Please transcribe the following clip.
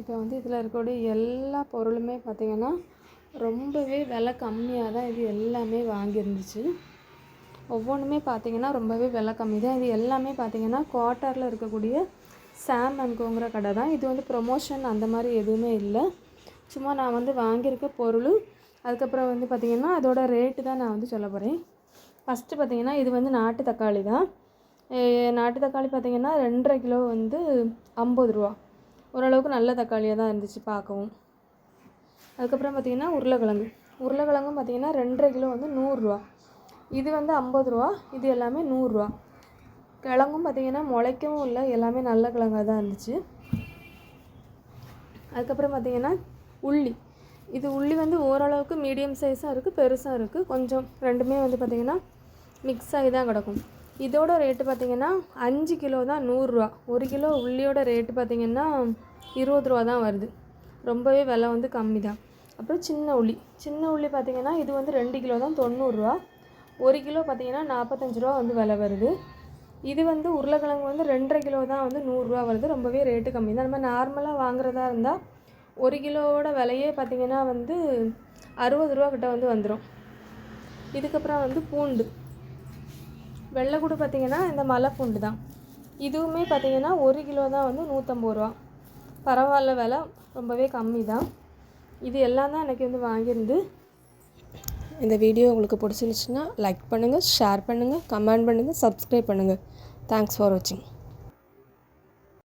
இப்போ வந்து இதில் இருக்கக்கூடிய எல்லா பொருளுமே பார்த்திங்கன்னா ரொம்பவே விலை கம்மியாக தான் இது எல்லாமே வாங்கியிருந்துச்சு. ஒவ்வொன்றுமே பார்த்திங்கன்னா ரொம்பவே விலை கம்மி தான். இது எல்லாமே பார்த்திங்கன்னா குவார்ட்டரில் இருக்கக்கூடிய சாம் அண்ட் கடை தான். இது வந்து ப்ரொமோஷன் அந்த மாதிரி எதுவுமே இல்லை. சும்மா நான் வந்து வாங்கியிருக்க பொருள் அதுக்கப்புறம் வந்து பார்த்திங்கன்னா அதோட ரேட்டு தான் நான் வந்து சொல்ல போகிறேன் ஃபஸ்ட்டு பார்த்திங்கன்னா இது வந்து நாட்டு தக்காளி தான். நாட்டு தக்காளி பார்த்திங்கன்னா ரெண்டரை கிலோ வந்து ஐம்பது ரூபா. ஓரளவுக்கு நல்ல தக்காளியாக தான் இருந்துச்சு பார்க்கவும். அதுக்கப்புறம் பார்த்திங்கன்னா உருளைக்கிழங்கு. உருளைக்கிழங்கும் பார்த்திங்கன்னா ரெண்டரை கிலோ வந்து நூறுரூவா. இது வந்து ஐம்பது ரூபா. இது எல்லாமே நூறுரூவா. கிழங்கும் பார்த்திங்கன்னா முளைக்கவும் இல்லை. எல்லாமே நல்ல கிழங்காக தான் இருந்துச்சு. அதுக்கப்புறம் பார்த்திங்கன்னா உள்ளி. இது உள்ளி வந்து ஓரளவுக்கு மீடியம் சைஸாக இருக்குது பெருசாக இருக்குது. கொஞ்சம் ரெண்டுமே வந்து பார்த்திங்கன்னா மிக்ஸ் ஆகி தான் கிடக்கும். இதோட ரேட்டு பார்த்திங்கன்னா அஞ்சு கிலோ தான் நூறுரூவா. ஒரு கிலோ உள்ளியோட ரேட்டு பார்த்திங்கன்னா இருபது ரூபா தான் வருது. ரொம்பவே விலை வந்து கம்மி தான் அப்புறம் சின்ன உள்ளி. சின்ன உள்ளி பார்த்திங்கன்னா இது வந்து ரெண்டு கிலோ தான் தொண்ணூறுரூவா. ஒரு கிலோ பார்த்திங்கன்னா நாற்பத்தஞ்சு ரூபா வந்து விலை வருது. இது வந்து உருளைக்கிழங்கு வந்து ரெண்டரை கிலோ தான் வந்து நூறுரூவா வருது. ரொம்பவே ரேட்டு கம்மி தான் நம்ம நார்மலாக வாங்குறதா இருந்தால் ஒரு கிலோவோட விலையே பார்த்திங்கன்னா வந்து அறுபது ரூபா கிட்ட வந்து வந்துடும் இதுக்கப்புறம் வந்து பூண்டு. வெள்ளை கூட பார்த்திங்கன்னா இந்த மலை பூண்டு தான். இதுவுமே பார்த்திங்கன்னா ஒரு கிலோ தான் வந்து நூற்றம்பது ரூபா. பரவாயில்ல விலை ரொம்பவே கம்மி தான். இது எல்லாம் தான் எனக்கு வந்து வாங்கியிருந்து. இந்த வீடியோ உங்களுக்கு பிடிச்சிருந்துச்சுன்னா லைக் பண்ணுங்கள் ஷேர் பண்ணுங்கள் கமெண்ட் பண்ணுங்கள் சப்ஸ்கிரைப் பண்ணுங்கள் தேங்க்ஸ் ஃபார் வாட்சிங்